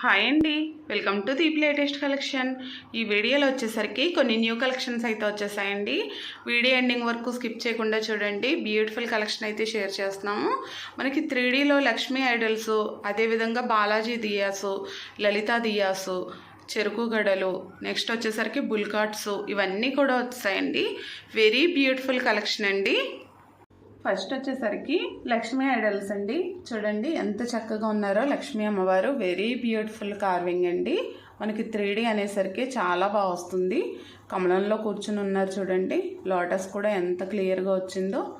Hi అండి. Welcome to Deep latest collection. ఈ వీడియోలో వచ్చేసరికి కొన్ని న్యూ కలెక్షన్స్ అయితే వచ్చేసాయండి. వీడియో ఎండింగ్ వరకు స్కిప్ చేయకుండా చూడండి. బ్యూటిఫుల్ కలెక్షన్ అయితే షేర్ చేస్తున్నాము. మనకి త్రీడీలో లక్ష్మీ ఐడల్స్ అదేవిధంగా బాలాజీ దియాసు లలితా దియాసు చెరుకు గడలు నెక్స్ట్ వచ్చేసరికి బుల్కాట్స్ ఇవన్నీ కూడా వచ్చాయండి వెరీ బ్యూటిఫుల్ కలెక్షన్ అండి. ఫస్ట్ వచ్చేసరికి లక్ష్మీ ఐడల్స్ అండి. చూడండి ఎంత చక్కగా ఉన్నారో లక్ష్మీ అమ్మవారు. వెరీ బ్యూటిఫుల్ కార్వింగ్ అండి. మనకి త్రీ డీ అనేసరికి చాలా బాగా వస్తుంది. కమలంలో కూర్చుని ఉన్నారు చూడండి. లోటస్ కూడా ఎంత క్లియర్గా వచ్చిందో.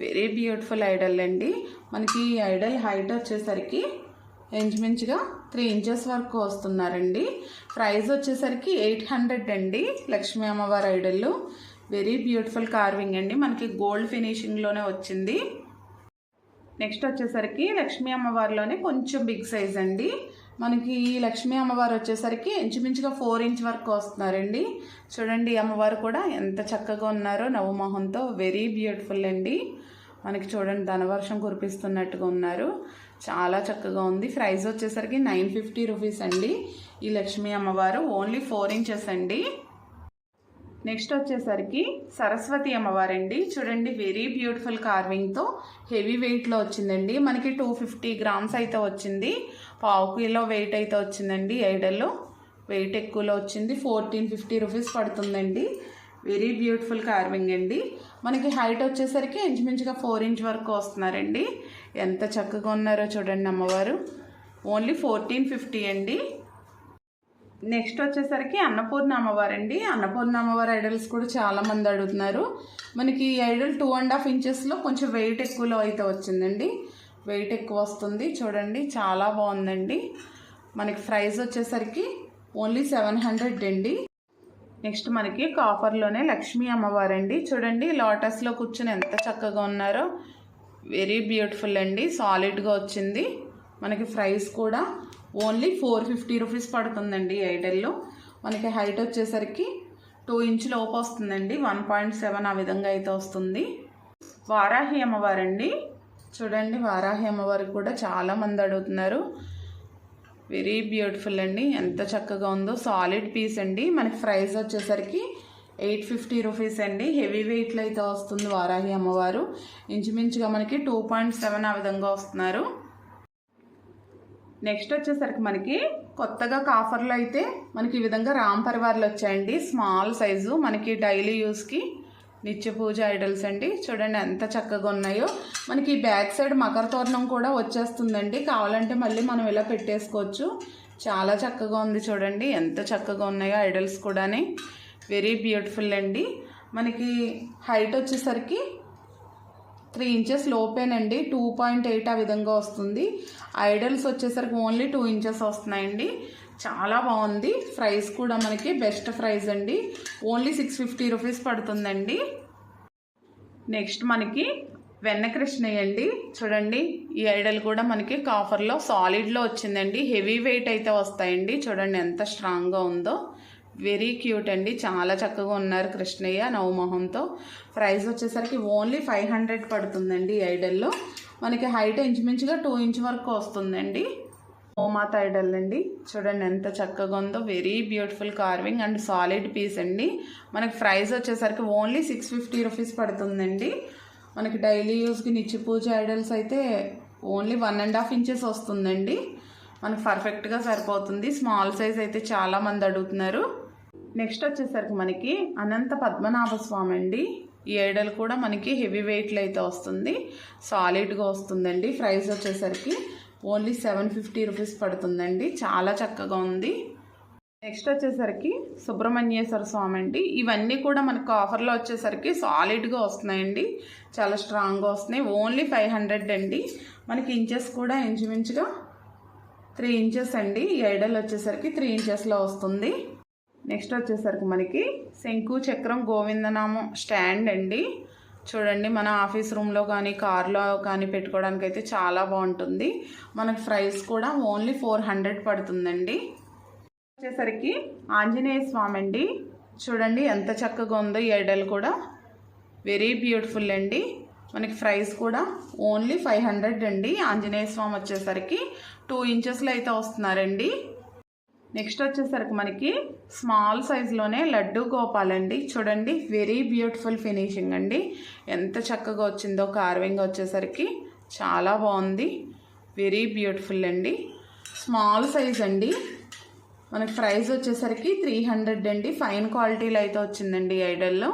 వెరీ బ్యూటిఫుల్ ఐడల్ అండి. మనకి ఈ ఐడల్ హైట్ వచ్చేసరికి ఇంచుమించుగా త్రీ ఇంచెస్ వరకు వస్తున్నారండి. ప్రైస్ వచ్చేసరికి ఎయిట్ హండ్రెడ్ అండి లక్ష్మీ అమ్మవారి ఐడల్ వెరీ బ్యూటిఫుల్ కార్వింగ్ అండి. మనకి గోల్డ్ ఫినిషింగ్లోనే వచ్చింది. నెక్స్ట్ వచ్చేసరికి లక్ష్మీ అమ్మవారిలోనే కొంచెం బిగ్ సైజ్ అండి. మనకి ఈ లక్ష్మీ అమ్మవారు వచ్చేసరికి ఇంచుమించుగా ఫోర్ ఇంచ్ వరకు వస్తున్నారండి. చూడండి అమ్మవారు కూడా ఎంత చక్కగా ఉన్నారో నవమోహంతో వెరీ బ్యూటిఫుల్ అండి. మనకి చూడండి ధనవర్షం కురిపిస్తున్నట్టుగా ఉన్నారు. చాలా చక్కగా ఉంది. ప్రైస్ వచ్చేసరికి నైన్ ఫిఫ్టీ రూపీస్ అండి. ఈ లక్ష్మీ అమ్మవారు ఓన్లీ ఫోర్ ఇంచెస్ అండి. నెక్స్ట్ వచ్చేసరికి సరస్వతి అమ్మవారండి. చూడండి వెరీ బ్యూటిఫుల్ కార్వింగ్తో హెవీ వెయిట్లో వచ్చిందండి. మనకి టూ ఫిఫ్టీ గ్రామ్స్ అయితే వచ్చింది. పావు కిలో వెయిట్ అయితే వచ్చిందండి. ఐడల్లో వెయిట్ ఎక్కువలో వచ్చింది. ఫోర్టీన్ ఫిఫ్టీ రూపీస్ పడుతుందండి. వెరీ బ్యూటిఫుల్ కార్వింగ్ అండి. మనకి హైట్ వచ్చేసరికి ఇంచుమించుగా ఫోర్ ఇంచ్ వరకు వస్తున్నారండి. ఎంత చక్కగా ఉన్నారో చూడండి అమ్మవారు. ఓన్లీ ఫోర్టీన్ ఫిఫ్టీ అండి. నెక్స్ట్ వచ్చేసరికి అన్నపూర్ణ అమ్మవారండి అన్నపూర్ణ అమ్మవారి ఐడల్స్ కూడా చాలా మంది అడుగుతున్నారు. మనకి ఈ ఐడల్ టూ అండ్ హాఫ్ ఇంచెస్లో కొంచెం వెయిట్ ఎక్కువలో అయితే వచ్చిందండి. వెయిట్ ఎక్కువ వస్తుంది. చూడండి చాలా బాగుందండి. మనకి ప్రైస్ వచ్చేసరికి ఓన్లీ సెవెన్ హండ్రెడ్ అండి. నెక్స్ట్ మనకి కాఫర్లోనే లక్ష్మీ అమ్మవారండి. చూడండి లోటస్లో కూర్చొని ఎంత చక్కగా ఉన్నారో. వెరీ బ్యూటిఫుల్ అండి. సాలిడ్గా వచ్చింది. మనకి ప్రైస్ కూడా ఓన్లీ ఫోర్ ఫిఫ్టీ రూపీస్ పడుతుందండి ఎయిర్టెల్లో. మనకి హైట్ వచ్చేసరికి టూ ఇంచ్ లోపు వస్తుందండి. వన్ పాయింట్ సెవెన్ ఆ విధంగా అయితే వస్తుంది. వారాహి అమ్మవారండి. చూడండి వారాహి అమ్మవారికి కూడా చాలా మంది అడుగుతున్నారు. వెరీ బ్యూటిఫుల్ అండి. ఎంత చక్కగా ఉందో సాలిడ్ పీస్ అండి. మనకి ప్రైస్ వచ్చేసరికి ఎయిట్ ఫిఫ్టీ రూపీస్ అండి. హెవీ వెయిట్లో అయితే వస్తుంది వారాహి అమ్మవారు. ఇంచుమించుగా మనకి టూ పాయింట్ సెవెన్ ఆ విధంగా వస్తున్నారు. నెక్స్ట్ వచ్చేసరికి మనకి కొత్తగా కాఫర్లో అయితే మనకి ఈ విధంగా రామ్ పరివార్లు వచ్చాయండి. స్మాల్ సైజు మనకి డైలీ యూస్కి నిత్య పూజ ఐడల్స్ అండి. చూడండి ఎంత చక్కగా ఉన్నాయో. మనకి ఈ బ్యాక్ సైడ్ మకర తోరణం కూడా వచ్చేస్తుందండి. కావాలంటే మళ్ళీ మనం ఇలా పెట్టేసుకోవచ్చు. చాలా చక్కగా ఉంది చూడండి. ఎంత చక్కగా ఉన్నాయో ఐడల్స్ కూడాని. వెరీ బ్యూటిఫుల్ అండి. మనకి హైట్ వచ్చేసరికి త్రీ ఇంచెస్ లోపేనండి. టూ పాయింట్ ఎయిట్ ఆ విధంగా వస్తుంది. ఐడల్స్ వచ్చేసరికి ఓన్లీ టూ ఇంచెస్ వస్తున్నాయండి. చాలా బాగుంది. ప్రైస్ కూడా మనకి బెస్ట్ ప్రైస్ అండి. ఓన్లీ సిక్స్ ఫిఫ్టీ రూపీస్ పడుతుందండి. నెక్స్ట్ మనకి వెన్నకృష్ణయ్య అండి చూడండి ఈ ఐడల్ కూడా మనకి కాఫర్లో సాలిడ్లో వచ్చిందండి. హెవీ వెయిట్ అయితే వస్తాయండి. చూడండి ఎంత స్ట్రాంగ్గా ఉందో. వెరీ క్యూట్ అండి. చాలా చక్కగా ఉన్నారు కృష్ణయ్య నవమోహంతో ప్రైస్ వచ్చేసరికి ఓన్లీ ఫైవ్ హండ్రెడ్ పడుతుందండి ఈ ఐడల్లో. మనకి హైట్ ఇంచుమించుగా టూ ఇంచ్ వరకు వస్తుందండి. ఓమాత ఐడల్ అండి. చూడండి ఎంత చక్కగా ఉందో. Very beautiful carving and solid piece అండి. మనకి ప్రైస్ వచ్చేసరికి ఓన్లీ సిక్స్ ఫిఫ్టీ రూపీస్ పడుతుందండి. మనకి డైలీ యూస్కి నిత్య పూజ ఐడల్స్ అయితే only one and half inches వస్తుందండి. మనకు పర్ఫెక్ట్గా సరిపోతుంది. స్మాల్ సైజ్ అయితే చాలా మంది అడుగుతున్నారు. నెక్స్ట్ వచ్చేసరికి మనకి అనంత పద్మనాభ స్వామి అండి. ఈ ఐడల్ కూడా మనకి హెవీ వెయిట్లో అయితే వస్తుంది. సాలిడ్గా వస్తుందండి. ప్రైస్ వచ్చేసరికి ఓన్లీ సెవెన్ ఫిఫ్టీ రూపీస్ పడుతుందండి. చాలా చక్కగా ఉంది. నెక్స్ట్ వచ్చేసరికి సుబ్రహ్మణ్యేశ్వర స్వామి అండి. ఇవన్నీ కూడా మనకు ఆఫర్లో వచ్చేసరికి సాలిడ్గా వస్తున్నాయండి. చాలా స్ట్రాంగ్గా వస్తున్నాయి. ఓన్లీ ఫైవ్ హండ్రెడ్ అండి. మనకి ఇంచెస్ కూడా ఇంచుమించుగా త్రీ ఇంచెస్ అండి. ఈ ఐడల్ వచ్చేసరికి త్రీ ఇంచెస్లో వస్తుంది. నెక్స్ట్ వచ్చేసరికి మనకి శంకు చక్రం గోవిందనామం స్టాండ్ అండి. చూడండి మన ఆఫీస్ రూమ్లో కానీ కార్లో కానీ పెట్టుకోవడానికి అయితే చాలా బాగుంటుంది. మనకి ప్రైస్ కూడా ఓన్లీ ఫోర్ హండ్రెడ్ పడుతుందండి. వచ్చేసరికి ఆంజనేయ స్వామి అండి. చూడండి ఎంత చక్కగా ఉందో ఈ ఐడల్ కూడా. వెరీ బ్యూటిఫుల్ అండి. మనకి ప్రైస్ కూడా ఓన్లీ ఫైవ్ హండ్రెడ్ అండి. ఆంజనేయ స్వామి వచ్చేసరికి టూ ఇంచెస్లో అయితే వస్తున్నారండి. నెక్స్ట్ వచ్చేసరికి మనకి స్మాల్ సైజులోనే లడ్డు గోపాలండి చూడండి వెరీ బ్యూటిఫుల్ ఫినిషింగ్ అండి. ఎంత చక్కగా వచ్చిందో కార్వింగ్ వచ్చేసరికి చాలా బాగుంది. వెరీ బ్యూటిఫుల్ అండి. స్మాల్ సైజ్ అండి. మనకి ప్రైస్ వచ్చేసరికి త్రీ హండ్రెడ్ అండి. ఫైన్ క్వాలిటీలో అయితే వచ్చిందండి ఐడల్లో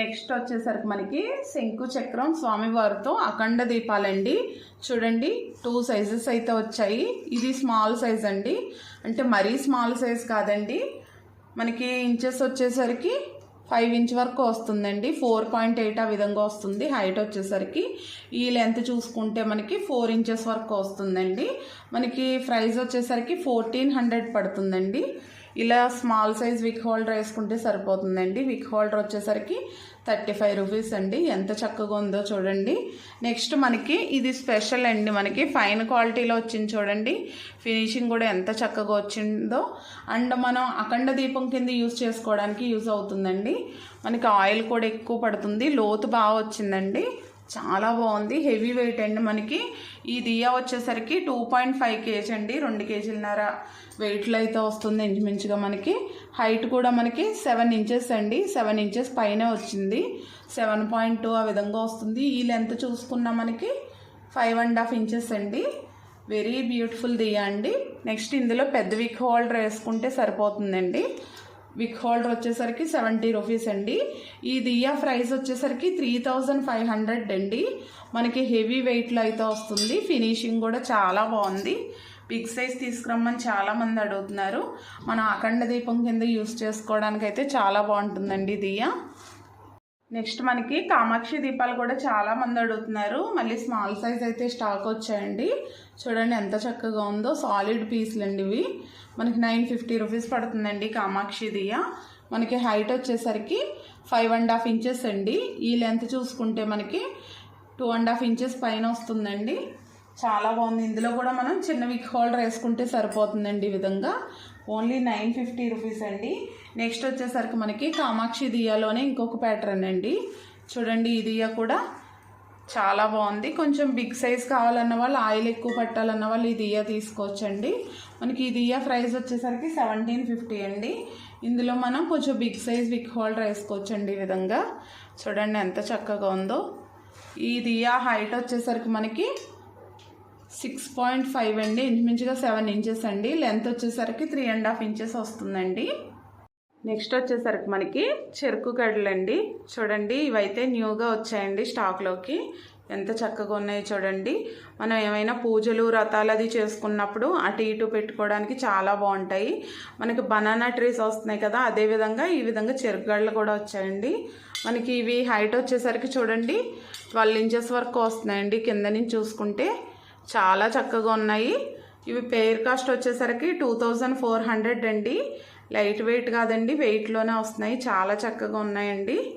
నెక్స్ట్ వచ్చేసరికి మనకి శంకు చక్రం స్వామివారితో అఖండ దీపాలండి. చూడండి టూ సైజెస్ అయితే వచ్చాయి. ఇది స్మాల్ సైజ్ అండి. అంటే మరీ స్మాల్ సైజ్ కాదండి. మనకి ఇంచెస్ వచ్చేసరికి ఫైవ్ ఇంచ్ వరకు వస్తుందండి. ఫోర్ పాయింట్ ఎయిట్ ఆ విధంగా వస్తుంది హైట్ వచ్చేసరికి. ఈ లెంత్ చూసుకుంటే మనకి ఫోర్ ఇంచెస్ వరకు వస్తుందండి. మనకి ప్రైస్ వచ్చేసరికి ఫోర్టీన్ హండ్రెడ్ పడుతుందండి. ఇలా స్మాల్ సైజ్ విక్ హోల్డర్ వేసుకుంటే సరిపోతుందండి. విక్ హోల్డర్ వచ్చేసరికి థర్టీ ఫైవ్ రూపీస్ అండి. ఎంత చక్కగా ఉందో చూడండి. నెక్స్ట్ మనకి ఇది స్పెషల్ అండి. మనకి ఫైన్ క్వాలిటీలో వచ్చింది చూడండి. ఫినిషింగ్ కూడా ఎంత చక్కగా వచ్చిందో. అండ్ మనం అఖండ దీపం కింద యూజ్ చేసుకోవడానికి యూజ్ అవుతుందండి. మనకి ఆయిల్ కూడా ఎక్కువ పడుతుంది. లోతు బాగా వచ్చిందండి. చాలా బాగుంది. హెవీ వెయిట్ అండి మనకి. ఈ దియా వచ్చేసరికి టూ పాయింట్ ఫైవ్ కేజీ అండి. రెండు కేజీలన్నర వెయిట్లో అయితే వస్తుంది ఇంచుమించుగా మనకి. హైట్ కూడా మనకి సెవెన్ ఇంచెస్ అండి. సెవెన్ ఇంచెస్ పైన వచ్చింది. సెవెన్ పాయింట్ టూ ఆ విధంగా వస్తుంది. ఈ లెంత్ చూసుకున్నా మనకి ఫైవ్ అండ్ హాఫ్ ఇంచెస్ అండి. వెరీ బ్యూటిఫుల్ దియా అండి. నెక్స్ట్ ఇందులో పెద్ద విక్ హోల్డర్ వేసుకుంటే సరిపోతుందండి. విక్ హోల్డర్ వచ్చేసరికి సెవెంటీ రూపీస్ అండి. ఈ దియా ప్రైస్ వచ్చేసరికి త్రీ థౌజండ్ ఫైవ్ హండ్రెడ్ అండి. మనకి హెవీ వెయిట్లో అయితే వస్తుంది. ఫినిషింగ్ కూడా చాలా బాగుంది. బిగ్ సైజ్ తీసుకురమ్మని చాలామంది అడుగుతున్నారు. మనం అఖండ దీపం కింద యూస్ చేసుకోవడానికి అయితే చాలా బాగుంటుందండి దియా. నెక్స్ట్ మనకి కామాక్షి దీపాలు కూడా చాలా మంది అడుగుతున్నారు. మళ్ళీ స్మాల్ సైజ్ అయితే స్టాక్ వచ్చాయండి. చూడండి ఎంత చక్కగా ఉందో సాలిడ్ పీస్లు అండి ఇవి. మనకి నైన్ ఫిఫ్టీ రూపీస్ పడుతుందండి కామాక్షి దియ. మనకి హైట్ వచ్చేసరికి ఫైవ్ అండ్ హాఫ్ ఇంచెస్ అండి. ఈ లెంత్ చూసుకుంటే మనకి టూ అండ్ హాఫ్ ఇంచెస్ పైన వస్తుందండి. చాలా బాగుంది. ఇందులో కూడా మనం చిన్న విక్ హోల్డర్ వేసుకుంటే సరిపోతుందండి ఈ విధంగా. ఓన్లీ నైన్ ఫిఫ్టీ రూపీస్ అండి. నెక్స్ట్ వచ్చేసరికి మనకి కామాక్షి దియాలోనే ఇంకొక ప్యాటర్న్ అండి. చూడండి ఈ దియా కూడా చాలా బాగుంది. కొంచెం బిగ్ సైజ్ కావాలన్న వాళ్ళు ఆయిల్ ఎక్కువ పట్టాలన్న వాళ్ళు ఈ దియా తీసుకోవచ్చండి. మనకి ఈ దియా ప్రైస్ వచ్చేసరికి సెవెంటీన్ ఫిఫ్టీ అండి. ఇందులో మనం కొంచెం బిగ్ సైజ్ విక్ హోల్డర్ వేసుకోవచ్చండి ఈ విధంగా. చూడండి ఎంత చక్కగా ఉందో. ఈ దియా హైట్ వచ్చేసరికి మనకి సిక్స్ పాయింట్ ఫైవ్ అండి. ఇంచుమించుగా సెవెన్ ఇంచెస్ అండి. లెంత్ వచ్చేసరికి త్రీ అండ్ హాఫ్ ఇంచెస్ వస్తుందండి. నెక్స్ట్ వచ్చేసరికి మనకి చెరుకు గడ్డలండి చూడండి ఇవైతే న్యూగా వచ్చాయండి స్టాక్లోకి ఎంత చక్కగా ఉన్నాయో చూడండి. మనం ఏమైనా పూజలు వ్రతాలు అది చేసుకున్నప్పుడు అటు ఇటు పెట్టుకోవడానికి చాలా బాగుంటాయి. మనకి బనానా ట్రీస్ వస్తున్నాయి కదా అదేవిధంగా ఈ విధంగా చెరుకు గడ్డలు కూడా వచ్చాయండి. మనకి ఇవి హైట్ వచ్చేసరికి చూడండి ట్వెల్వ్ ఇంచెస్ వరకు వస్తున్నాయండి. కింద నుంచి చూసుకుంటే చాలా చక్కగా ఉన్నాయి. ఇవి పేర్ కాస్ట్ వచ్చేసరికి టూ థౌజండ్ ఫోర్ హండ్రెడ్ అండి. లైట్ వెయిట్ కాదండి వెయిట్లోనే వస్తున్నాయి. చాలా చక్కగా ఉన్నాయండి.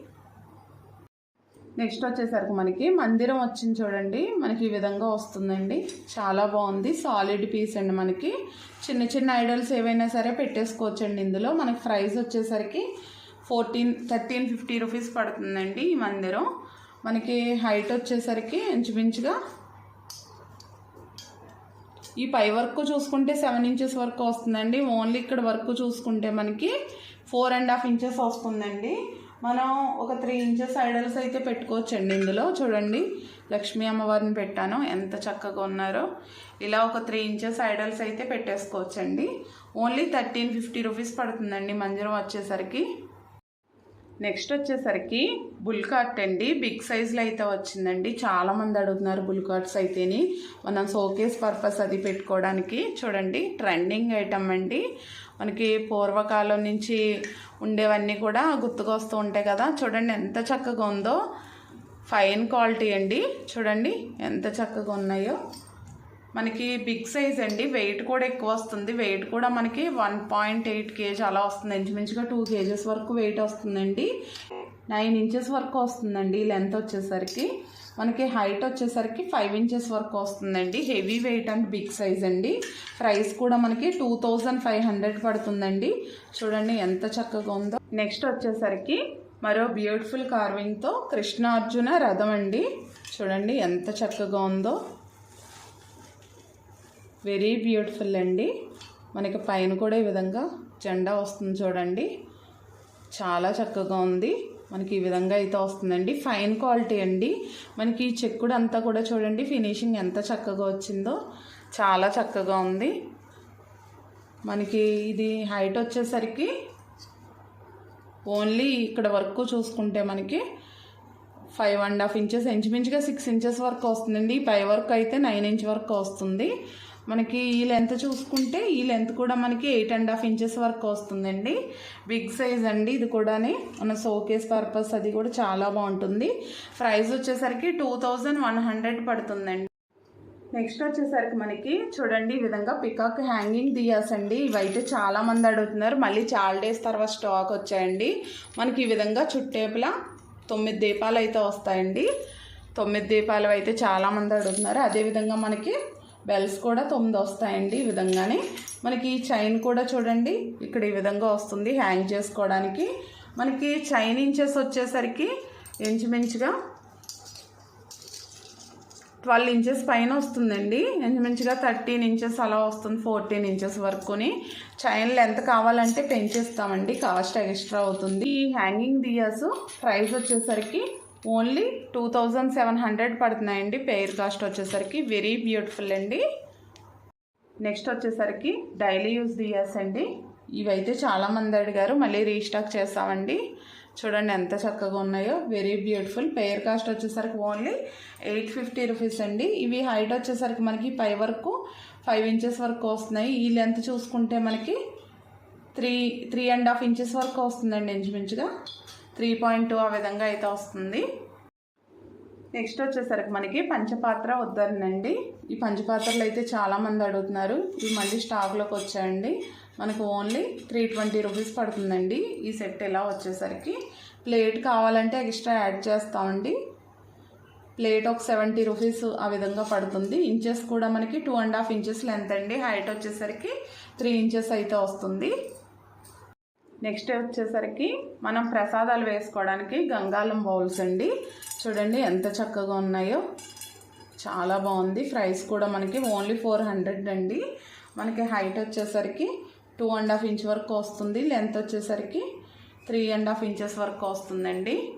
నెక్స్ట్ వచ్చేసరికి మనకి మందిరం వచ్చింది చూడండి. మనకి ఈ విధంగా వస్తుందండి. చాలా బాగుంది. సాలిడ్ పీస్ అండి మనకి. చిన్న చిన్న ఐడల్స్ ఏవైనా సరే పెట్టేసుకోవచ్చండి ఇందులో. మనకి ప్రైస్ వచ్చేసరికి ఫోర్టీన్ థర్టీన్ ఫిఫ్టీ రూపీస్ పడుతుందండి ఈ మందిరం. మనకి హైట్ వచ్చేసరికి ఇంచుమించుగా ఈ పై వర్క్ చూసుకుంటే సెవెన్ ఇంచెస్ వరకు వస్తుందండి. ఓన్లీ ఇక్కడ వర్క్ చూసుకుంటే మనకి ఫోర్ అండ్ హాఫ్ ఇంచెస్ వస్తుందండి. మనం ఒక త్రీ ఇంచెస్ ఐడల్స్ అయితే పెట్టుకోవచ్చండి ఇందులో. చూడండి లక్ష్మీ అమ్మవారిని పెట్టాను. ఎంత చక్కగా ఉన్నారో. ఇలా ఒక త్రీ ఇంచెస్ ఐడల్స్ అయితే పెట్టేసుకోవచ్చండి. ఓన్లీ థర్టీన్ ఫిఫ్టీ రూపీస్ పడుతుందండి మంజరం వచ్చేసరికి. నెక్స్ట్ వచ్చేసరికి బుల్ కార్ట్ అండి. బిగ్ సైజ్లో అయితే వచ్చిందండి. చాలామంది అడుగుతున్నారు బుల్ కార్ట్స్ అయితేని. మనం షోకేస్ పర్పస్ అది పెట్టుకోవడానికి చూడండి. ట్రెండింగ్ ఐటమ్ అండి. మనకి పూర్వకాలం నుంచి ఉండేవన్నీ కూడా గుర్తుకొస్తూ ఉంటాయి కదా. చూడండి ఎంత చక్కగా ఉందో. ఫైన్ క్వాలిటీ అండి. చూడండి ఎంత చక్కగా ఉన్నాయో. మనకి బిగ్ సైజ్ అండి. వెయిట్ కూడా ఎక్కువ వస్తుంది. వెయిట్ కూడా మనకి వన్ పాయింట్ ఎయిట్ కేజీ అలా వస్తుంది. ఇంచుమించుగా టూ కేజెస్ వరకు వెయిట్ వస్తుందండి. నైన్ ఇంచెస్ వరకు వస్తుందండి లెంత్ వచ్చేసరికి. మనకి హైట్ వచ్చేసరికి ఫైవ్ ఇంచెస్ వరకు వస్తుందండి. Heavy weight and big size అండి. ప్రైస్ కూడా మనకి టూ థౌజండ్ ఫైవ్ హండ్రెడ్ పడుతుందండి. చూడండి ఎంత చక్కగా ఉందో. నెక్స్ట్ వచ్చేసరికి మరో బ్యూటిఫుల్ కార్వింగ్తో కృష్ణార్జున రథం అండి. చూడండి ఎంత చక్కగా ఉందో. వెరీ బ్యూటిఫుల్ అండి. మనకి పైన కూడా ఈ విధంగా జెండా వస్తుంది చూడండి. చాలా చక్కగా ఉంది. మనకి ఈ విధంగా అయితే వస్తుందండి. ఫైన్ క్వాలిటీ అండి. మనకి ఈ చెక్కుడు అంతా కూడా చూడండి ఫినిషింగ్ ఎంత చక్కగా వచ్చిందో. చాలా చక్కగా ఉంది. మనకి ఇది హైట్ వచ్చేసరికి ఓన్లీ ఇక్కడ వరకు చూసుకుంటే మనకి ఫైవ్ అండ్ హాఫ్ ఇంచెస్ ఇంచుమించుగా సిక్స్ ఇంచెస్ వరకు వస్తుందండి. ఈ పై వరకు అయితే నైన్ ఇంచ్ వరకు వస్తుంది. మనకి ఈ లెంత్ చూసుకుంటే ఈ లెంత్ కూడా మనకి ఎయిట్ అండ్ హాఫ్ ఇంచెస్ వరకు వస్తుందండి. బిగ్ సైజ్ అండి. ఇది కూడాని మన షోకేస్ పర్పస్ అది కూడా చాలా బాగుంటుంది. ప్రైస్ వచ్చేసరికి టూ థౌజండ్ వన్ హండ్రెడ్ పడుతుందండి. నెక్స్ట్ వచ్చేసరికి మనకి చూడండి ఈ విధంగా పికాక్ హ్యాంగింగ్ దియాస్ అండి. ఇవైతే చాలా మంది అడుగుతున్నారు. మళ్ళీ చాలా డేస్ తర్వాత స్టాక్ వచ్చాయండి. మనకి ఈ విధంగా చుట్టేపులా తొమ్మిది దీపాలు అయితే వస్తాయండి. తొమ్మిది దీపాలు అయితే చాలా మంది అడుగుతున్నారు. అదేవిధంగా మనకి బెల్స్ కూడా తొమ్మిది వస్తాయండి ఈ విధంగానే. మనకి ఈ చైన్ కూడా చూడండి ఇక్కడ ఈ విధంగా వస్తుంది హ్యాంగ్ చేసుకోవడానికి. మనకి చైన్ ఇంచెస్ వచ్చేసరికి ఇంచుమించుగా ట్వెల్వ్ ఇంచెస్ పైన వస్తుందండి. ఇంచుమించుగా థర్టీన్ ఇంచెస్ అలా వస్తుంది ఫోర్టీన్ ఇంచెస్ వరకుని. చైన్లు ఎంత కావాలంటే పెంచేస్తామండి కాస్ట్ ఎక్స్ట్రా అవుతుంది. ఈ హ్యాంగింగ్ దియాస్ ప్రైస్ వచ్చేసరికి only two thousand seven hundred పడుతున్నాయండి. Pair cost వచ్చేసరికి వెరీ బ్యూటిఫుల్ అండి. నెక్స్ట్ వచ్చేసరికి డైలీ యూస్ దియాస్ అండి. ఇవైతే చాలామంది అడిగారు మళ్ళీ రీస్టాక్ చేస్తామండి. చూడండి ఎంత చక్కగా ఉన్నాయో వెరీ బ్యూటిఫుల్. పెయిర్ కాస్ట్ వచ్చేసరికి ఓన్లీ ఎయిట్ ఫిఫ్టీ రూపీస్ అండి. ఇవి హైట్ వచ్చేసరికి మనకి పై వరకు ఫైవ్ ఇంచెస్ వరకు వస్తున్నాయి. ఈ లెంత్ చూసుకుంటే మనకి three three and half inches వరకు వస్తుందండి ఇంచుమించుగా. త్రీ పాయింట్ టూ ఆ విధంగా అయితే వస్తుంది. నెక్స్ట్ వచ్చేసరికి మనకి పంచపాత్ర వద్దనండి. ఈ పంచపాత్రలు అయితే చాలామంది అడుగుతున్నారు. ఇవి మళ్ళీ స్టాక్లోకి వచ్చాయండి. మనకు ఓన్లీ త్రీ ట్వంటీ రూపీస్ పడుతుందండి. ఈ సెట్ ఇలా వచ్చేసరికి ప్లేట్ కావాలంటే ఎక్స్ట్రా యాడ్ చేస్తామండి. ప్లేట్ ఒక సెవెంటీ రూపీస్ ఆ విధంగా పడుతుంది. ఇంచెస్ కూడా మనకి two and half inches length అండి. హైట్ వచ్చేసరికి త్రీ ఇంచెస్ అయితే వస్తుంది. నెక్స్ట్ వచ్చేసరికి మనం ప్రసాదాలు వేసుకోవడానికి గంగాళం బౌల్స్ అండి. చూడండి ఎంత చక్కగా ఉన్నాయో. చాలా బాగుంది. ప్రైస్ కూడా మనకి ఓన్లీ ఫోర్ హండ్రెడ్ అండి. మనకి హైట్ వచ్చేసరికి టూ అండ్ హాఫ్ ఇంచ్ వరకు వస్తుంది. లెంత్ వచ్చేసరికి త్రీ అండ్ హాఫ్ ఇంచెస్ వరకు వస్తుందండి.